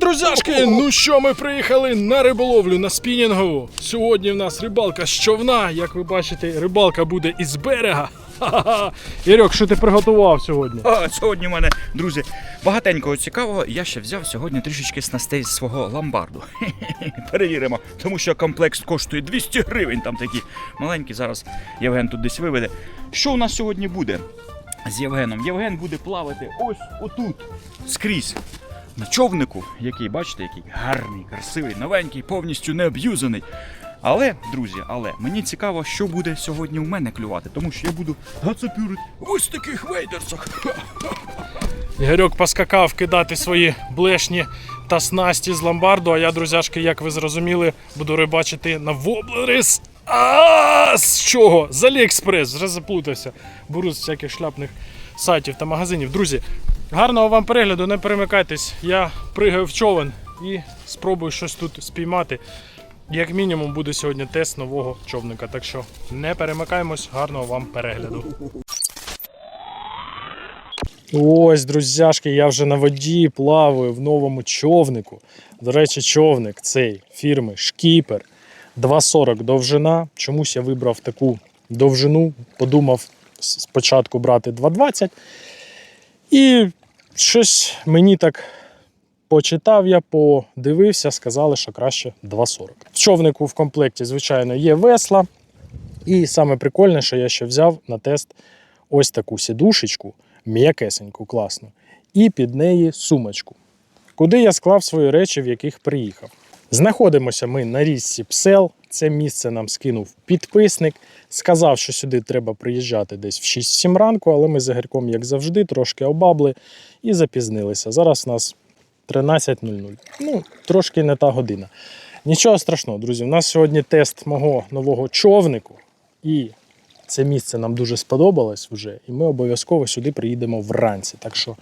друзяшки! Ну що, ми приїхали на риболовлю на спінінгову. Сьогодні в нас рибалка з човна. Як ви бачите, рибалка буде із берега. Ха-ха-ха. Що ти приготував сьогодні? А, сьогодні в мене, друзі, багатенького цікавого. Я ще взяв сьогодні трішечки снастей з свого ломбарду. Перевіримо, тому що комплекс коштує 200 гривень. Там такі маленькі. Зараз Євген тут десь виведе. Що у нас сьогодні буде з Євгеном? Євген буде плавати ось отут, скрізь. На човнику, який, бачите, який гарний, красивий, новенький, повністю не об'юзаний. Але, друзі, але мені цікаво, що буде сьогодні у мене клювати, тому що я буду гацапюрити в ось таких вейдерсах. Ігорьок поскакав кидати свої блешні та снасті з ломбарду. А я, друзяшки, як ви зрозуміли, буду рибачити на воблери з. А з чого? З Аліекспрес, вже заплутався. Беру з всяких шляпних сайтів та магазинів. Друзі, гарного вам перегляду, не перемикайтесь. Я пригаю в човен і спробую щось тут спіймати. Як мінімум буде сьогодні тест нового човника. Так що не перемикаємось, гарного вам перегляду. Ось, друзяшки, я вже на воді плаваю в новому човнику. До речі, човник цей фірми Шкіпер 2,40 довжина. Чомусь я вибрав таку довжину, подумав спочатку брати 2,20. І щось мені так почитав я, подивився, сказали, що краще 2,40. В човнику в комплекті, звичайно, є весла. І саме прикольне, що я ще взяв на тест ось таку сідушечку, м'якесеньку, класну, і під неї сумочку, куди я склав свої речі, в яких приїхав. Знаходимося ми на річці Псел. Це місце нам скинув підписник. Сказав, що сюди треба приїжджати десь в 6-7 ранку, але ми з Ігорьком, як завжди, трошки обабли і запізнилися. Зараз у нас 13.00. Ну, трошки не та година. Нічого страшного, друзі. У нас сьогодні тест мого нового човнику. І це місце нам дуже сподобалось вже, і ми обов'язково сюди приїдемо вранці. Так що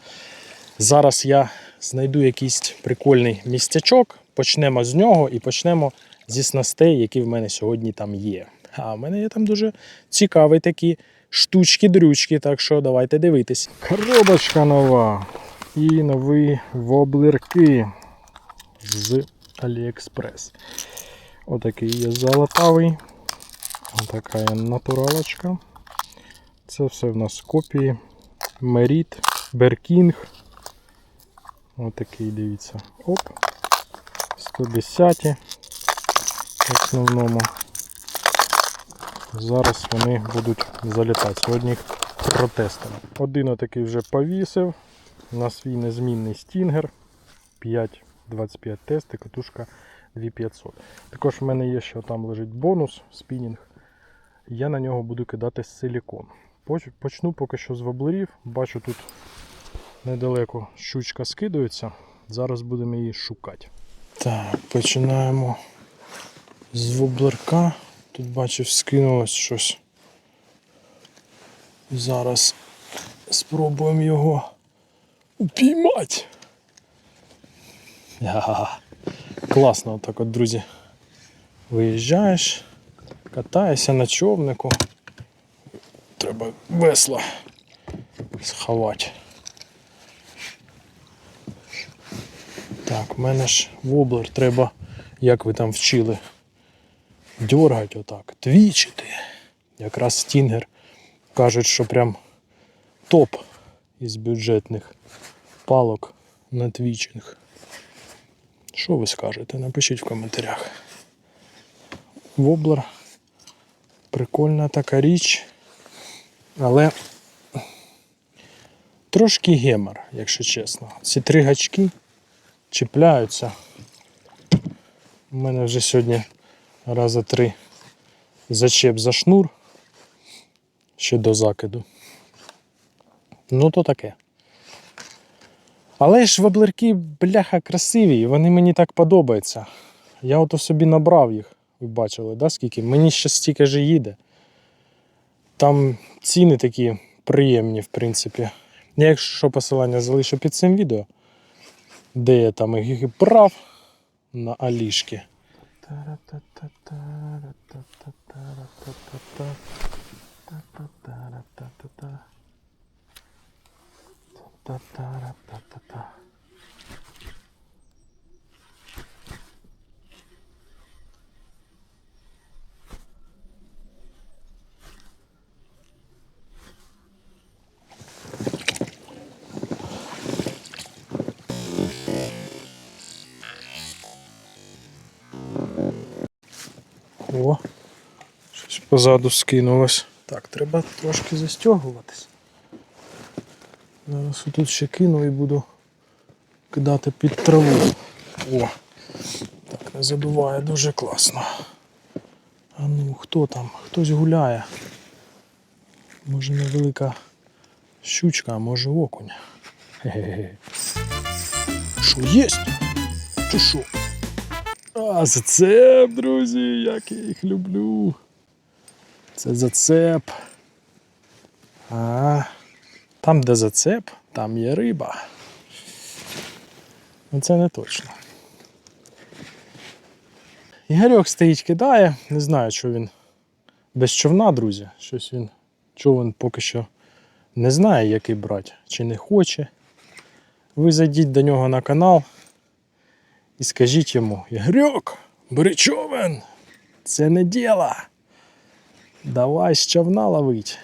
зараз я знайду якийсь прикольний місцячок, почнемо з нього і почнемо зі снастей, які в мене сьогодні там є. А в мене є там дуже цікаві такі штучки-дрючки, так що давайте дивитись. Коробочка нова і нові воблерки з AliExpress. Отакий є золотавий. Така є натуралочка. Це все в нас копії. Меріт, Беркінг. Отакий, дивіться. Оп. 110 в основному. Зараз вони будуть залітати. Сьогодні їх протестимо. Один отакий вже повісив. На свій незмінний стінгер. 5,25 тести, катушка 2500. Також в мене є ще там лежить бонус, спінінг. Я на нього буду кидати силікон. Почну поки що з воблерів. Бачу, тут недалеко щучка скидується. Зараз будемо її шукати. Так, починаємо з воблерка. Тут бачив, скинулось щось. Зараз спробуємо його упіймати. Класно, отак от, друзі. Виїжджаєш, катаєшся на човнику. Треба весла сховати. Так, в мене ж воблер треба, як ви там вчили, дергати отак, твічити. Якраз стінгер кажуть, що прям топ із бюджетних палок на твічинг. Що ви скажете? Напишіть в коментарях. Воблер. Прикольна така річ. Але трошки гемор, якщо чесно. Ці три гачки чіпляються. У мене вже сьогодні раза три зачеп за шнур ще до закиду. Ну то таке. Але ж воблерки, бляха, красиві, вони мені так подобаються. Я ото собі набрав їх. Ви бачили, да, скільки? Мені ще стільки ж їде. Там ціни такі приємні, в принципі. Я, якщо посилання залишу під цим відео, де я там їх і прав на алішки. Та-та-та-та-та. О, щось позаду скинулось. Так, треба трошки застягуватись. Зараз тут ще кину і буду кидати під траву. О! Так, не задуває дуже класно. А ну, хто там? Хтось гуляє. Може невелика щучка, а може окунь. Хе-хе-хе. Що єсть? Чи що? А, зацеп, друзі, як я їх люблю. Це зацеп. А, там, де зацеп, там є риба. Ну це не точно. Ігорьок стоїть, кидає. Не знаю, що він без човна, друзі. Щось він човен поки що не знає, який брати, чи не хоче. Ви зайдіть до нього на канал і скажіть йому: Ігорьок, бери човен! Це не діло. Давай з човна ловить.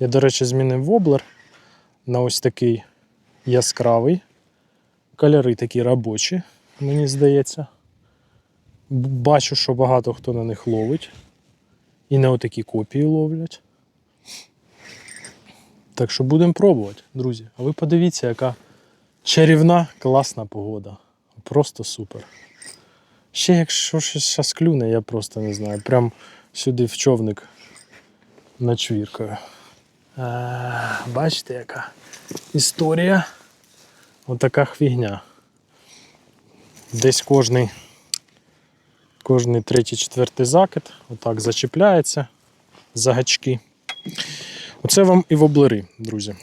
Я, до речі, змінив воблер на ось такий яскравий. Кольори такі робочі, мені здається. Бачу, що багато хто на них ловить. І не отакі копії ловлять. Так що будемо пробувати, друзі. А ви подивіться, яка чарівна, класна погода. Просто супер. Ще якщо щось зараз клюне, я просто не знаю. Прям сюди в човник начвіркою. А, бачите, яка історія. Отака фігня. Десь кожний, кожний третій, четвертий закид отак зачіпляється за гачки. Оце вам і воблери, друзі.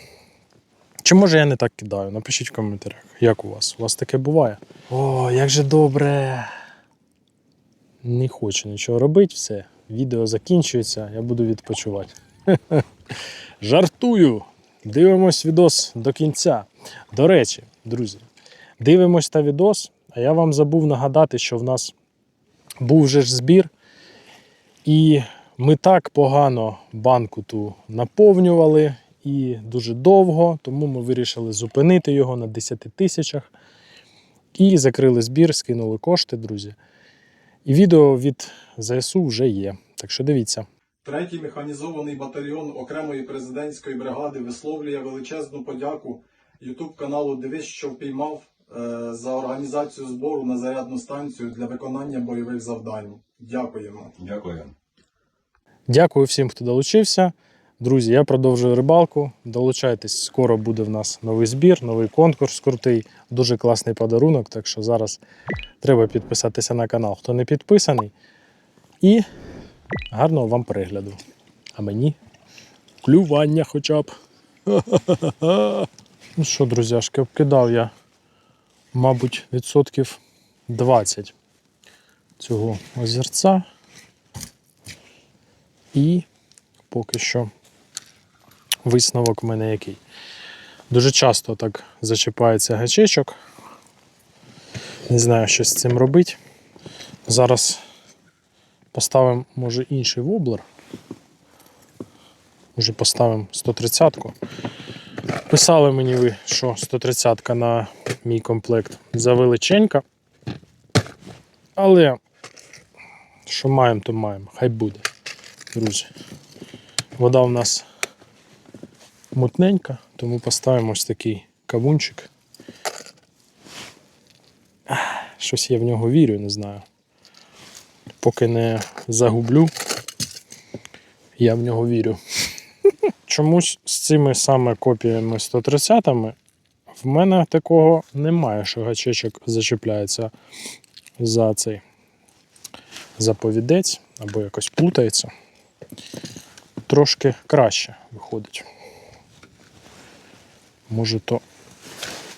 Чи може я не так кидаю? Напишіть в коментарях, як у вас? У вас таке буває? О, як же добре. Не хочу нічого робити, все. Відео закінчується, я буду відпочивати. Жартую. Дивимось відос до кінця. До речі, друзі, дивимось та відос, а я вам забув нагадати, що в нас був вже ж збір, і ми так погано банку ту наповнювали і дуже довго, тому ми вирішили зупинити його на 10 тисячах. І закрили збір, скинули кошти, друзі. І відео від ЗСУ вже є. Так що дивіться. Третій механізований батальйон окремої президентської бригади висловлює величезну подяку Ютуб каналу Дивись, що впіймав е, за організацію збору на зарядну станцію для виконання бойових завдань. Дякуємо. Дякую. Дякую всім, хто долучився. Друзі, я продовжую рибалку. Долучайтесь, скоро буде в нас новий збір, новий конкурс крутий, дуже класний подарунок. Так що зараз треба підписатися на канал, хто не підписаний. І гарного вам перегляду. А мені клювання хоча б. Ну що, друзяшки, обкидав я, мабуть, відсотків 20 цього озерця. І поки що висновок в мене який. Дуже часто так зачіпається гачечок. Не знаю, що з цим робити. Зараз поставимо, може, інший воблер. Може поставимо 130-ку. Писали мені ви, що 130-ка на мій комплект завеличенька. Але що маємо, то маємо. Хай буде друзі. Вода у нас мутненька, тому поставимо ось такий кавунчик. Щось я в нього вірю, не знаю. Поки не загублю, я в нього вірю. Чомусь з цими саме копіями 130-ми в мене такого немає, що гачечок зачіпляється за цей заповідець або якось плутається трошки краще виходить. Може, то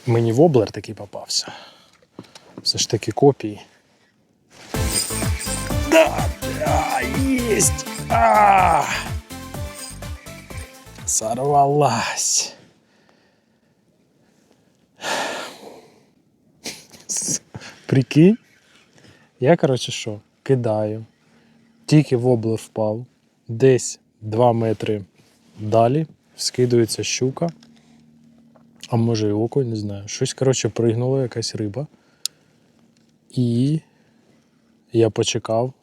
мені воблер такий попався. Все ж таки копії. Да! А, єсть! А! Сорвалась. Прикинь? Я, коротше, що, кидаю. Тільки воблер впав. Десь 2 метри далі скидується щука. А може і окунь, не знаю. Щось, коротше, пригнула якась риба. І я почекав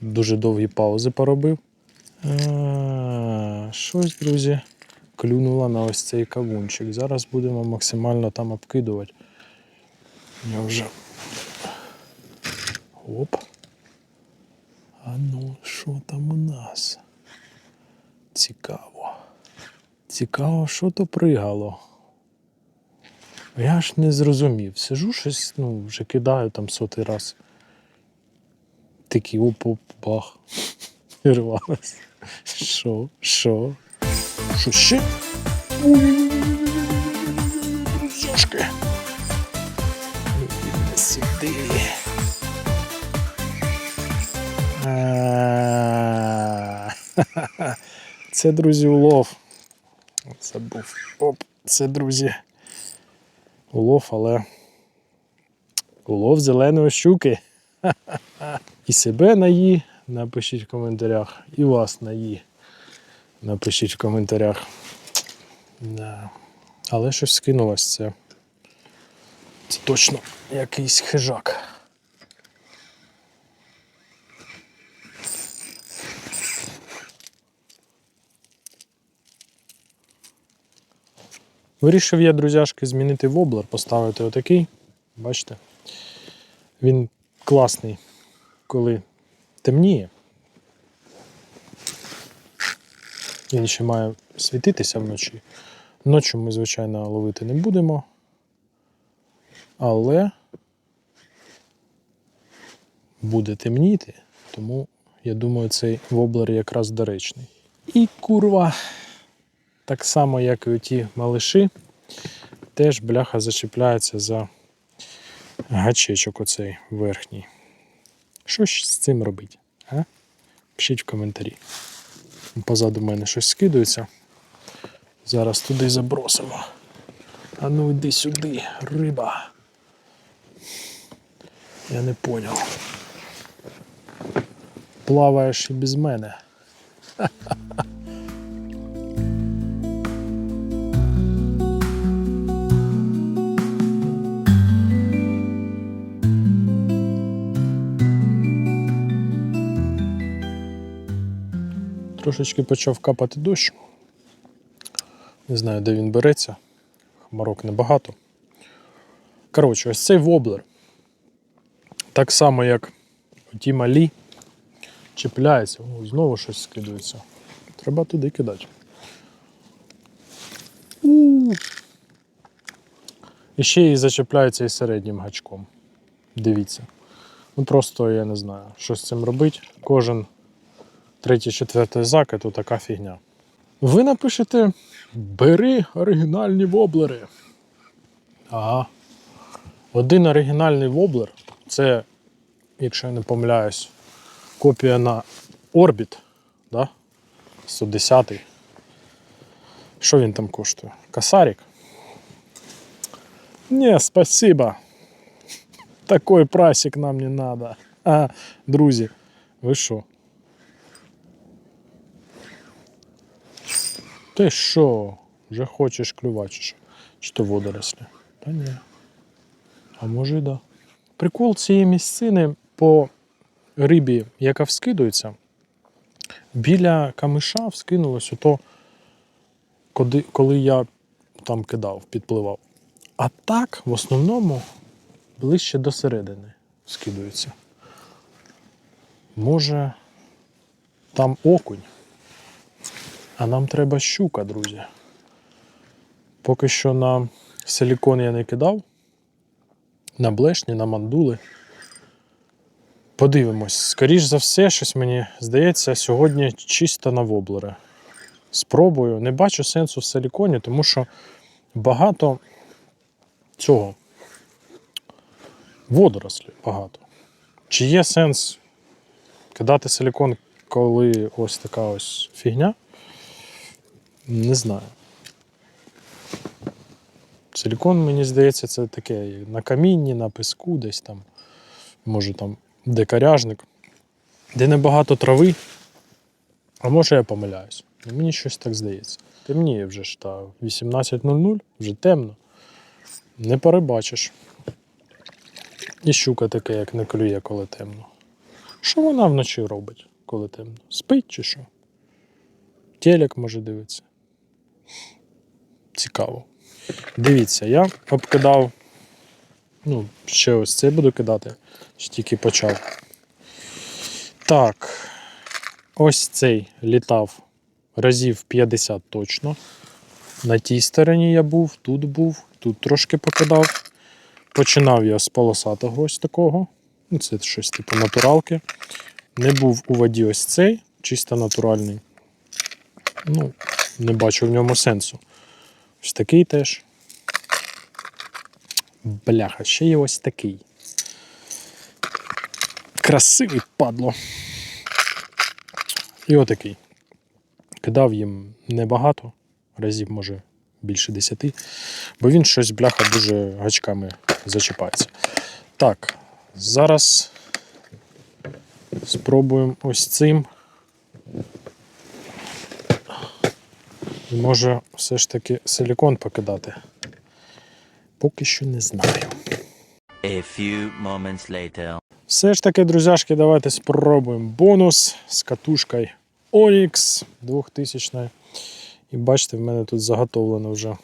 дуже довгі паузи поробив. Щось, друзі, клюнуло на ось цей кавунчик. Зараз будемо максимально там обкидувати. Я вже. Оп. А ну, що там у нас? Цікаво. Цікаво, що то пригало. Я ж не зрозумів. Сижу щось, ну, вже кидаю там сотий раз. Такий оп-оп, бах. І рвалось. Що? Що? Що ще? Друзяшки. Сюди. Це, друзі, улов. Це був. Оп, це, друзі. Улов, але улов зеленої щуки. І себе наї напишіть в коментарях, і вас наї. Напишіть в коментарях. Да. Але щось скинулось це. Це точно якийсь хижак. Вирішив я, друзяшки, змінити воблер, поставити отакий. Бачите? Він класний, коли темніє. Він ще має світитися вночі. Ночі ми, звичайно, ловити не будемо. Але буде темніти, тому я думаю, цей воблер якраз доречний. І курва, так само, як і ті малиші, теж бляха зачіпляється за гачечок оцей верхній. Що ж з цим робити? А? Пишіть в коментарі. Позаду мене щось скидується. Зараз туди забросимо. А ну йди сюди, риба. Я не поняв. Плаваєш і без мене. Трошечки почав капати дощ. Не знаю, де він береться. Хмарок небагато. Коротше, ось цей воблер. Так само, як ті малі, чіпляється, О, знову щось скидується. Треба туди кидати. І ще і зачіпляється і середнім гачком. Дивіться. Ну просто я не знаю, що з цим робити. Кожен третій, четвертий закид то така фігня. Ви напишете бери оригінальні воблери. Ага. Один оригінальний воблер це, якщо я не помиляюсь, копія на Orbit, да? 110. Що він там коштує? Косарик? Не, спасибо. Такой прайсик нам не надо. А, друзі, ви що? Ти що? Вже хочеш клювати, чи що? Чи то водорослі? Та ні. А може і да. Прикол цієї місцини по рибі, яка вскидується, біля камиша вскинулось ото, коли я там кидав, підпливав. А так, в основному, ближче до середини скидується. Може, там окунь. А нам треба щука, друзі. Поки що на силікон я не кидав. На блешні, на мандули. Подивимось. Скоріш за все, щось мені здається, сьогодні чисто на воблери. Спробую. Не бачу сенсу в силіконі, тому що багато цього. Водорослів багато. Чи є сенс кидати силікон, коли ось така ось фігня? Не знаю. Силікон, мені здається, це таке на камінні, на піску, десь там, може там декаряжник, де небагато трави. А може я помиляюсь. Ну, Мені щось так здається. Темніє вже ж та 18.00, вже темно. Не перебачиш. І щука таке, як не клює, коли темно. Що вона вночі робить, коли темно? Спить чи що? Телек може дивитися. Цікаво. Дивіться, я обкидав. Ну, ще ось цей буду кидати. Ще тільки почав. Так. Ось цей літав разів 50 точно. На тій стороні я був, тут був, тут трошки покидав. Починав я з полосатого ось такого. Ну, це щось типу натуралки. Не був у воді ось цей, чисто натуральний. Ну, не бачу в ньому сенсу. Ось такий теж. Бляха, ще є ось такий. Красивий падло. І отакий. Кидав їм небагато, разів, може, більше десяти, бо він щось, бляха, дуже гачками зачіпається. Так, зараз спробуємо ось цим. І Може, все ж таки силікон покидати. Поки що не знаю. A few moments later. Все ж таки, друзяшки, давайте спробуємо бонус з катушкою Onyx 2000. І бачите, в мене тут заготовлено вже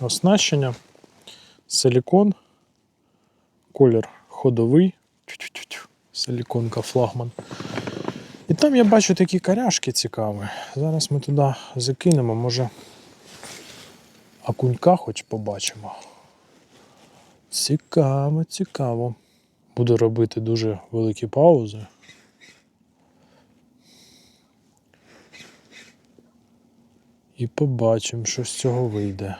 оснащення. Силікон, колір ходовий. Силіконка флагман. І там я бачу такі каряшки цікаві. Зараз ми туди закинемо, може окунька хоч побачимо. Цікаво, цікаво. Буду робити дуже великі паузи. І побачимо, що з цього вийде.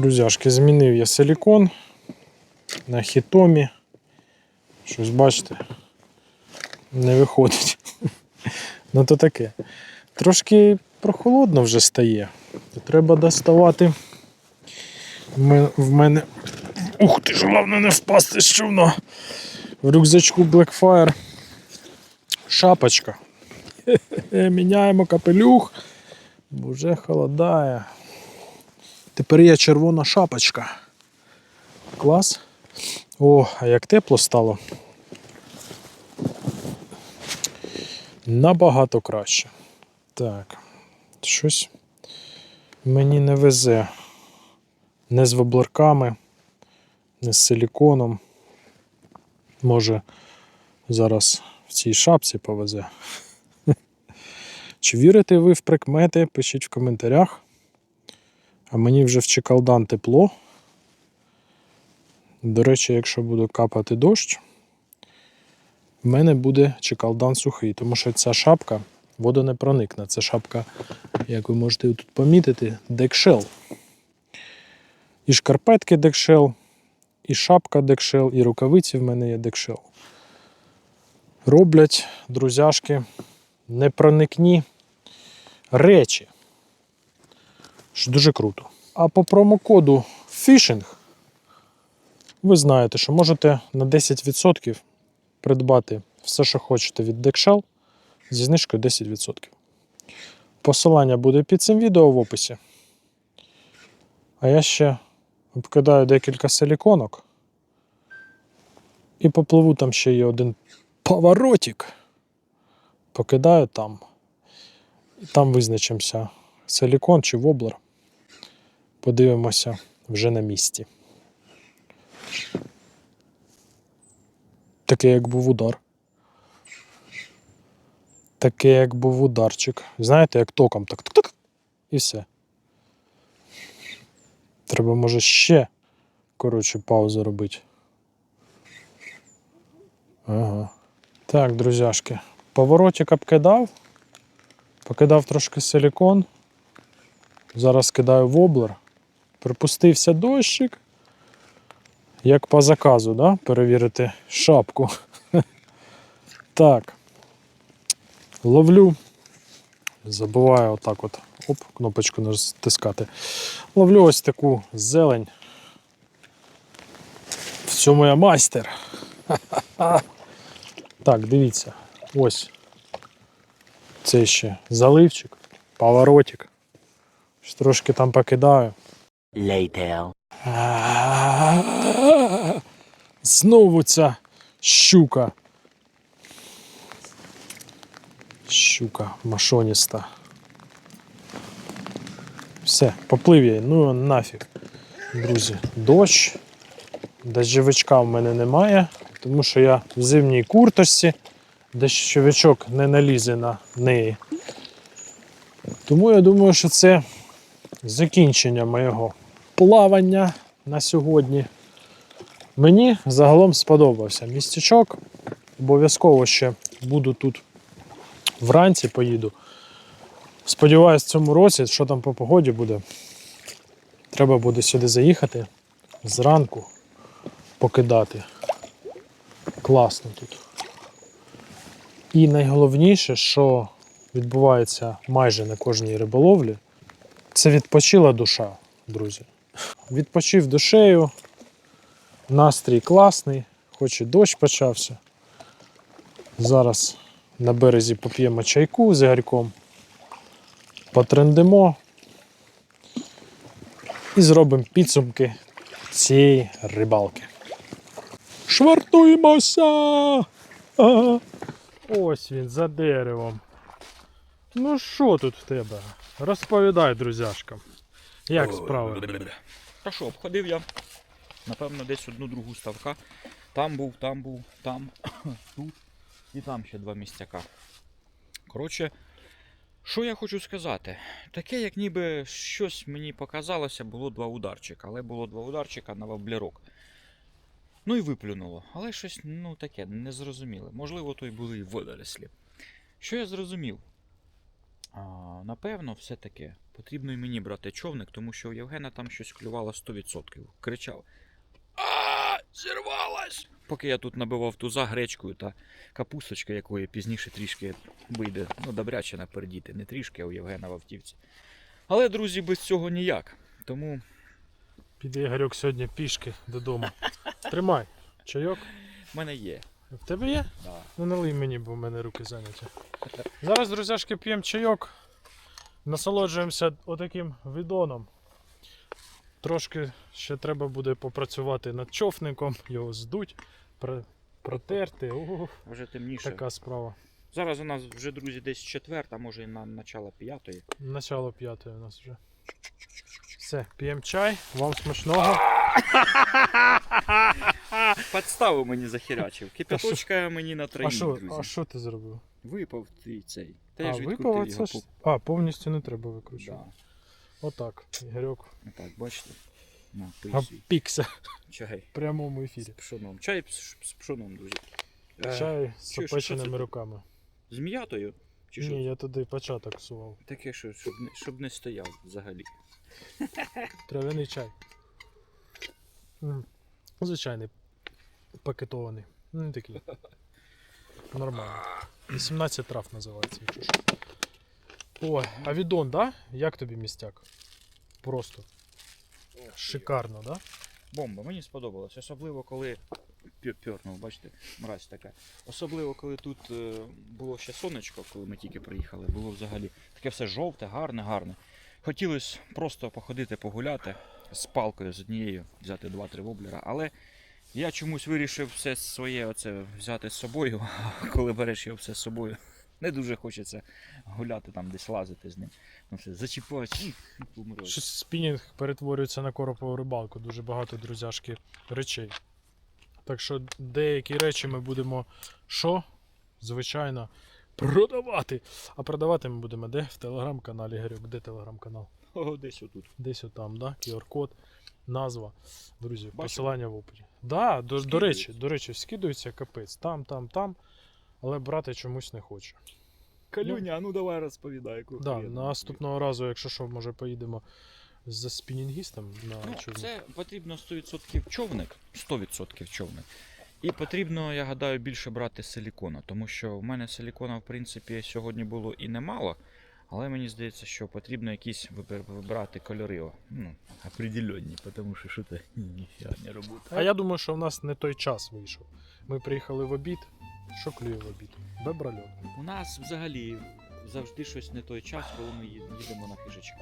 Друзяшки, змінив я силікон на хітомі. Щось бачите, не виходить. ну то таке. Трошки прохолодно вже стає. То треба доставати. В мене. Ух ти ж, головне не впасти з човна. В рюкзачку Blackfire. Шапочка. Міняємо капелюх, бо вже холодає. Тепер є червона шапочка. Клас. О, а як тепло стало. Набагато краще. Так, щось мені не везе. Не з воблерками, не з силіконом. Може, зараз в цій шапці повезе. Чи вірите ви в прикмети? Пишіть в коментарях. А мені вже в Чекалдан тепло. До речі, якщо буде капати дощ, в мене буде Чекалдан сухий, тому що ця шапка вода не проникне. Це шапка, як ви можете тут помітити, декшел. І шкарпетки декшел, і шапка декшел, і рукавиці в мене є декшел. Роблять друзяшки непроникні речі. Що дуже круто. А по промокоду Fishing ви знаєте, що можете на 10% придбати все, що хочете від Dexshell зі знижкою 10%. Посилання буде під цим відео в описі. А я ще обкидаю декілька силіконок. І попливу там ще є один поворотик. Покидаю там. Там визначимося, силікон чи воблер. Подивимося вже на місці. Таке, як був удар. Таке, як був ударчик. Знаєте, як током так тук-тук, і все. Треба, може, ще коротше, паузу робити. Ага. Так, друзяшки. Поворотик обкидав. Покидав трошки силікон. Зараз кидаю воблер. Припустився дощик. Як по заказу, да? перевірити шапку. Так. Ловлю. Забуваю отак от. Оп, кнопочку натискати. Ловлю ось таку зелень. В цьому я майстер. Так, дивіться. Ось. Це ще заливчик, поворотик. Трошки там покидаю. Later. Знову ця щука. Щука машоніста. Все, поплив я. Ну нафіг. Друзі, дощ. Дощовичка в мене немає, тому що я в зимній курточці, дощовичок не налізе на неї. Тому я думаю, що це закінчення моєго плавання на сьогодні. Мені загалом сподобався містечок. Обов'язково ще буду тут вранці поїду. Сподіваюсь, в цьому році, що там по погоді буде. Треба буде сюди заїхати зранку покидати. Класно тут. І найголовніше, що відбувається майже на кожній риболовлі, це відпочила душа, друзі. Відпочив душею, настрій класний, хоч і дощ почався. Зараз на березі поп'ємо чайку з Ігорьком, потрендимо і зробимо підсумки цієї рибалки. Швартуємося! Ось він за деревом. Ну що тут в тебе? Розповідай, друзяшкам. Як справи? Та що, обходив я, напевно, десь одну другу ставка. Там був, там був, там, тут і там ще два місцяка. Коротше, що я хочу сказати? Таке, як ніби щось мені показалося, було два ударчика, але було два ударчика на ваблярок. Ну і виплюнуло, але щось ну таке незрозуміле. Можливо, то й були і водорослі. Що я зрозумів? А, напевно, все-таки потрібно і мені брати човник, тому що у Євгена там щось клювало 100%. Кричав: А, зірвалась! Поки я тут набивав туза гречкою та капусточка, якої пізніше трішки вийде, ну, добряче напердіти, не трішки, а у Євгена в автівці. Але, друзі, без цього ніяк. Тому Піде Ігорьок сьогодні пішки додому. Тримай, чайок. в мене є. В тебе є? Да. Ну налий мені, бо в мене руки зайняті. Зараз, друзяшки, п'ємо чайок. Насолоджуємося отаким відоном. Трошки ще треба буде попрацювати над човником, його здуть, пр- протерти. Вже темніше. така справа. Зараз у нас вже, друзі, десь четверта, може і на начало п'ятої. Начало п'ятої у нас вже. Все, п'ємо чай, вам смачного. Подставу мені захерячив. Кипяточка мені на А троїх, що, друзі. а що ти зробив? Випав ти цей. Та а, я ж відкрутив його. ж. А, повністю не треба викручувати. Да. Отак, Ігорьок. Так, бачите? На, пий свій. Опікся Чай. в прямому ефірі. З пшоном. Чай з, з пшоном, друзі. Е, Чай з що- що опеченими руками. З м'ятою? Чи що? Ні, я туди початок сував. Таке, що, щоб, не, щоб не стояв взагалі. Трав'яний чай. Звичайний пакетований. Ну, не такий. Нормально. 18 трав називається, якщо що. Ой, а відон, да? Як тобі містяк? Просто. Шикарно, да? Бомба, мені сподобалось. Особливо коли. Пьорнув, бачите, мразь така. Особливо, коли тут е, було ще сонечко, коли ми тільки приїхали, було взагалі таке все жовте, гарне, гарне. Хотілося просто походити, погуляти з палкою з однією, взяти два-три воблера, але я чомусь вирішив все своє оце взяти з собою, а коли береш його все з собою. Не дуже хочеться гуляти там, десь лазити з ним. Ну, все, зачіпаєш і помреш. Щось спінінг перетворюється на коропову рибалку. Дуже багато друзяшки речей. Так що деякі речі ми будемо що? Звичайно, продавати. А продавати ми будемо де? В телеграм-каналі Гарюк. Де телеграм-канал? О, десь отут. Десь отам, да? QR-код. назва. Друзі, Бачу. посилання в опорі. Да, до, до речі, до речі, скидується капець. Там, там, там. Але брати чомусь не хочу. Калюня, а ну давай розповідай. яку Да, наступного разу, якщо що, може поїдемо за спінінгістом на Ну, човні. це потрібно 100% човник, 100% човник. І потрібно, я гадаю, більше брати силікона, тому що в мене силікона, в принципі, сьогодні було і немало, але мені здається, що потрібно якісь вибир- вибрати кольори. Ну, определенні, тому що що це ніфіга не робота. А я думаю, що в нас не той час вийшов. Ми приїхали в обід. Що клює в обід? Бебральот. У нас взагалі завжди щось не той час, коли ми їдемо на хижачка.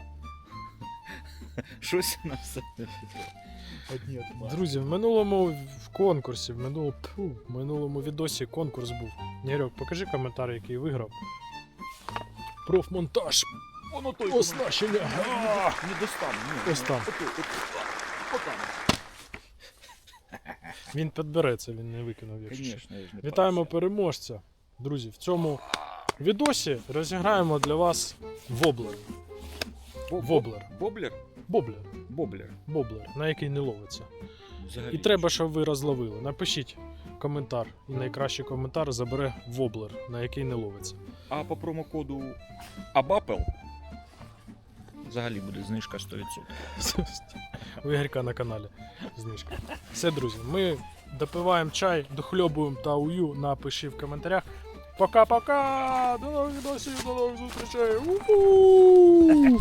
Щось у нас все. Одні. Друзі, в минулому в конкурсі, в минулому, пфу, в минулому відосі конкурс був. Нєрьок, покажи коментар, який виграв. Профмонтаж. Воно той Оснащення. А! Не достану. Ні, Ось там. Він підбереться, він не викинув якщо. що. Конечно, я ж не Вітаємо переможця. Друзі, в цьому відосі розіграємо для вас воблер. Бо- Воблер. Боблер? Боблер. Боблер. На який не ловиться. Взагалі. І треба, щоб ви розловили. Напишіть коментар. І найкращий коментар забере воблер, на який не ловиться. А по промокоду ABAPEL взагалі буде знижка 100%. У Ігорька на каналі знижка. Все, друзі, ми допиваємо чай, дохльобуємо та ую. Напиши в коментарях. Пока-пока! До нових відосів, до нових зустрічей! У-ху!